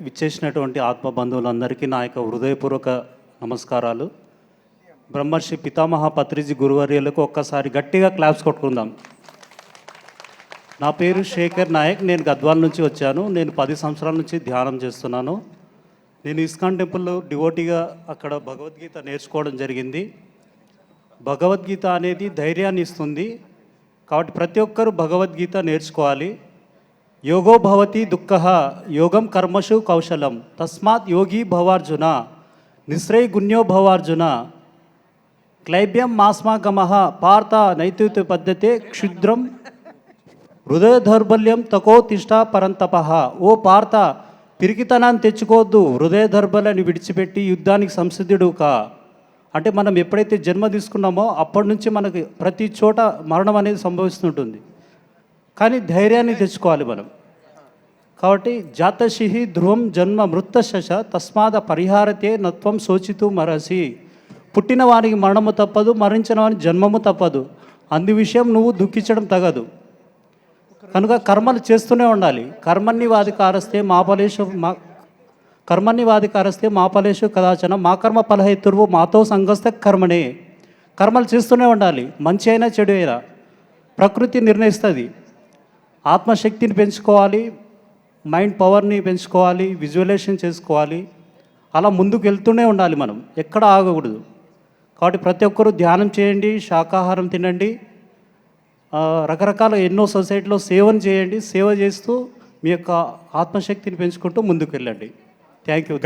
విచ్చేసినటువంటి ఆత్మ బంధువులందరికీ నా యొక్క హృదయపూర్వక నమస్కారాలు. బ్రహ్మర్షి పితామహ పత్రిజీ గురువర్యులకు ఒక్కసారి గట్టిగా క్లాప్స్ కొట్టుకుందాం. నా పేరు శేఖర్ నాయక్ నేను గద్వాల నుంచి వచ్చాను. నేను పది సంవత్సరాల నుంచి ధ్యానం చేస్తున్నాను. నేను ఇస్కాన్ టెంపుల్లో డివోటీగా అక్కడ భగవద్గీత నేర్చుకోవడం జరిగింది. భగవద్గీత అనేది ధైర్యాన్ని ఇస్తుంది. కాబట్టి ప్రతి ఒక్కరూ భగవద్గీత నేర్చుకోవాలి. యోగో భవతి దుఃఖ యోగం కర్మషు కౌశలం. తస్మాత్ యోగి భవార్జున నిశ్రయ గుణ్యో భవార్జున. క్లైబ్యం మాస్మాగమ పార్థ నైతిక పద్ధతే క్షుద్రం హృదయ దౌర్బల్యం తకో తిష్ట పరంతప. ఓ పార్థ పిరికితనాన్ని తెచ్చుకోవద్దు హృదయ దౌర్బల్యాన్ని విడిచిపెట్టి యుద్ధానికి సంసిద్ధుడు కా. అంటే మనం ఎప్పుడైతే జన్మ తీసుకున్నామో అప్పటి నుంచి మనకి ప్రతి చోట మరణం అనేది సంభవిస్తుంటుంది. కానీ ధైర్యాన్ని తెచ్చుకోవాలి మనం. కాబట్టి జాతశిహి ధ్రువం జన్మ మృతశశ తస్మాద పరిహారతే నత్వం శోచితు మరసి. పుట్టిన వారికి మరణము తప్పదు మరణించిన వారికి జన్మము తప్పదు. అందు విషయం నువ్వు దుఃఖించడం తగదు. కనుక కర్మలు చేస్తూనే ఉండాలి. కర్మన్ని వాది కారస్తే మా మా కర్మన్ని వాది కారస్తే మా కదాచన మా కర్మ ఫలహేతుర్వు మాతో సంగస్తే కర్మనే. కర్మలు చేస్తూనే ఉండాలి. మంచి అయినా చెడు అయినా. ప్రకృతి నిర్ణయిస్తుంది. ఆత్మశక్తిని పెంచుకోవాలి. మైండ్ పవర్ని పెంచుకోవాలి విజువలేషన్ చేసుకోవాలి. అలా ముందుకు వెళ్తూనే ఉండాలి మనం. ఎక్కడ ఆగకూడదు. కాబట్టి ప్రతి ఒక్కరూ ధ్యానం చేయండి శాకాహారం తినండి. రకరకాల ఎన్నో సొసైటీలో సేవను చేయండి. సేవ చేస్తూ మీ యొక్క ఆత్మశక్తిని పెంచుకుంటూ ముందుకు వెళ్ళండి థ్యాంక్ యూ